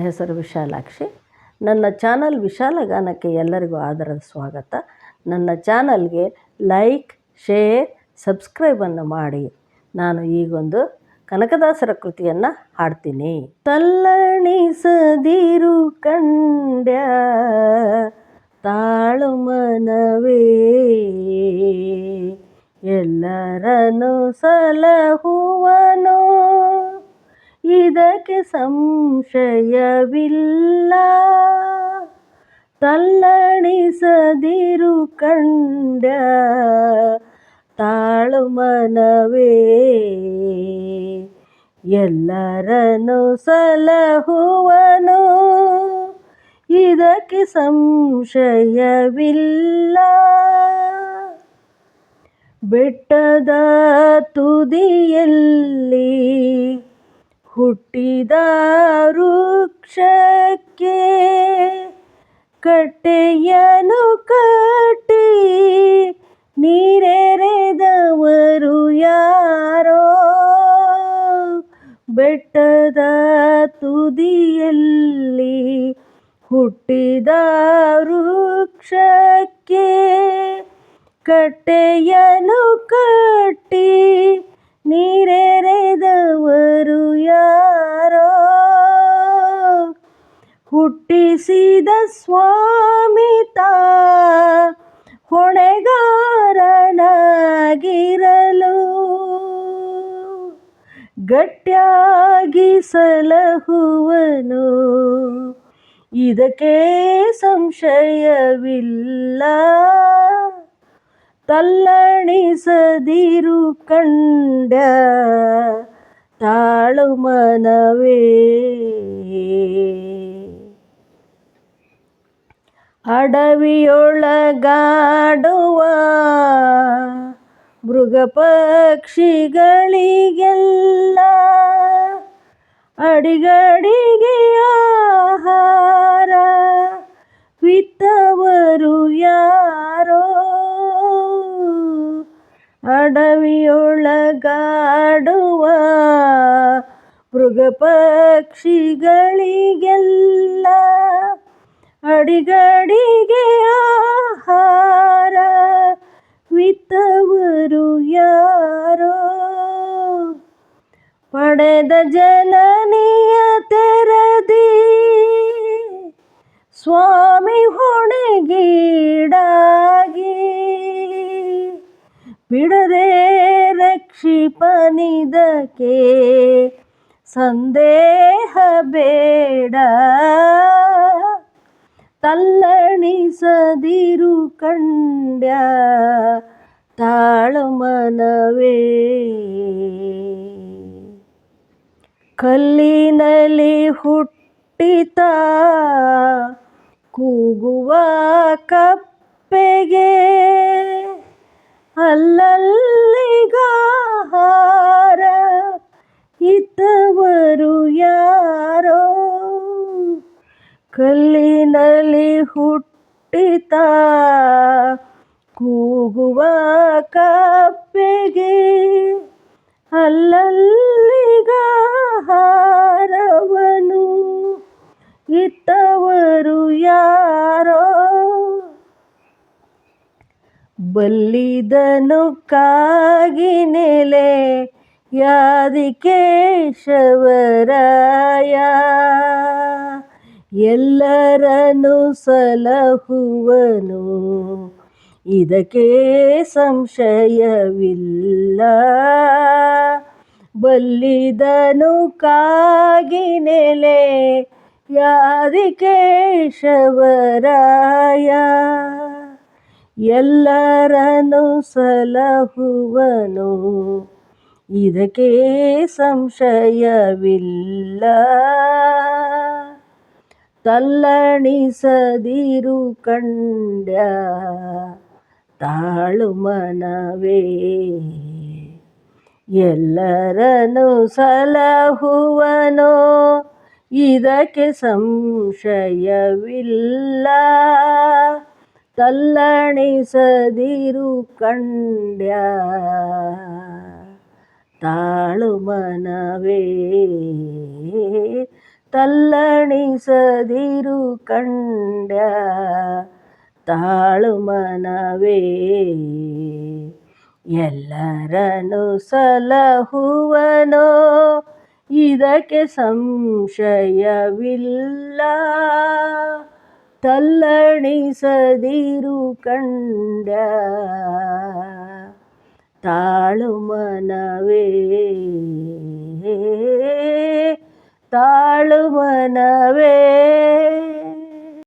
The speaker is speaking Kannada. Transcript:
ಹೆಸರು ವಿಶಾಲಾಕ್ಷಿ. ನನ್ನ ಚಾನಲ್ ವಿಶಾಲಗಾನಕ್ಕೆ ಎಲ್ಲರಿಗೂ ಆದರದ ಸ್ವಾಗತ. ನನ್ನ ಚಾನಲ್ಗೆ ಲೈಕ್, ಶೇರ್ ಸಬ್ಸ್ಕ್ರೈಬನ್ನು ಮಾಡಿ. ನಾನು ಈಗೊಂದು ಕನಕದಾಸರ ಕೃತಿಯನ್ನು ಹಾಡ್ತೀನಿ. ತಲ್ಲಣಿಸದಿರು ಕಂಡ್ಯ ತಾಳು ಮನವೇ. ಎಲ್ಲರನ್ನು ಸಲಹುವನೋ ಇದಕ್ಕೆ ಸಂಶಯವಿಲ್ಲ. ತಲ್ಲಣಿಸದಿರು ಕಂಡ ತಾಳು ಮನವೇ. ಎಲ್ಲರನ್ನು ಸಲಹುವನು. ಇದಕ್ಕೆ ಸಂಶಯವಿಲ್ಲ. ಬೆಟ್ಟದ ತುದಿಯಲ್ಲಿ ಹುಟ್ಟಿದ ವೃಕ್ಷಕ್ಕೆ ಕಟ್ಟೆಯನು ಕಟ್ಟಿ ನೀರೆರೆದವರು ಯಾರೋ? ಬೆಟ್ಟದ ತುದಿಯಲ್ಲಿ ಹುಟ್ಟಿದ ವೃಕ್ಷಕ್ಕೆ ಕಟ್ಟೆಯನು ಕಟ್ಟಿ ನೀರೆರೆದವರು ಯಾರೋ? ಹುಟ್ಟಿಸಿದ ಸ್ವಾಮಿತ ಹೊಣೆಗಾರನಾಗಿರಲು. ಗಟ್ಟಿಯಾಗಿ ಸಲಹುವನು. ಇದಕ್ಕೆ ಸಂಶಯವಿಲ್ಲ. ತಲ್ಲಣಿಸದಿರು ಕಂಡ ತಾಳು ಮನವೇ. ಅಡವಿಯೊಳಗಾಡುವ ಮೃಗ ಪಕ್ಷಿಗಳಿಗೆಲ್ಲ ಅಡಿಗಡಿಗೆ ಅಡವಿಯೊಳಗಾಡುವ ಮೃಗ ಪಕ್ಷಿಗಳಿಗೆಲ್ಲ ಅಡಿಗಡಿಗೆ ಆಹಾರ ವಿತ್ತವರು ಯಾರೋ? ಪಡೆದ ಜನನಿಯ ತೆರದಿ ಸ್ವಾಮಿ ಹೊಣೆಗೀಡಾಗಿ ಬಿಡದೆ ರಕ್ಷಿಪನಿದಕ್ಕೆ ಸಂದೇಹ ಬೇಡ. ತಲ್ಲಣಿಸದಿರು ಕಂಡ್ಯ ತಾಳು ಮನವೇ. ಕಲ್ಲಿನಲ್ಲಿ ಹುಟ್ಟಿತ ಕೂಗುವ ಕಪ್ಪೆಗೆ ಅಲ್ಲಲ್ಲಿಗಾಹಾರ ಇದ್ದವರು ಯಾರೋ? ಕಲ್ಲಿನಲ್ಲಿ ಹುಟ್ಟಿತ ಕೂಗುವ ಕಪ್ಪೆಗೆ ಅಲ್ಲಲ್ಲಿಗಾಹಾರವನು ಇತ್ತವರು ಯಾರೋ? ಬಲ್ಲಿದನು ಕಾಗಿ ನೆಲೆ ಯಾದಿಕೇಶವರಾಯ ಎಲ್ಲರನ್ನು ಸಲಹುವನು. ಇದಕ್ಕೆ ಸಂಶಯವಿಲ್ಲ. ಬಲ್ಲಿದನು ಕಾಗಿನೆಲೆ ಯಾದಿಕೇಶವರಾಯ ಎಲ್ಲರನ್ನು ಸಲಹುವನು. ಇದಕ್ಕೆ ಸಂಶಯವಿಲ್ಲ. ತಲ್ಲಣಿಸದಿರು ಕಂಡ ತಾಳು ಮನವೇ. ಎಲ್ಲರನು ಸಲಹುವನೋ ಇದಕ್ಕೆ ಸಂಶಯವಿಲ್ಲ. ತಲ್ಲಣಿಸದಿರು ಕಂಡ್ಯ ತಾಳು ಮನವೇ. ತಲ್ಲಣಿಸದಿರು ಕಂಡ ತಾಳು ಮನವೇ. ಎಲ್ಲರನ್ನು ಸಲಹುವನೋ ಇದಕ್ಕೆ ಸಂಶಯವಿಲ್ಲ. ತಲ್ಲಣಿಸದಿರು ಕಂಡ್ಯ ತಾಳು ಮನವೇ ತಾಳು ಮನವೇ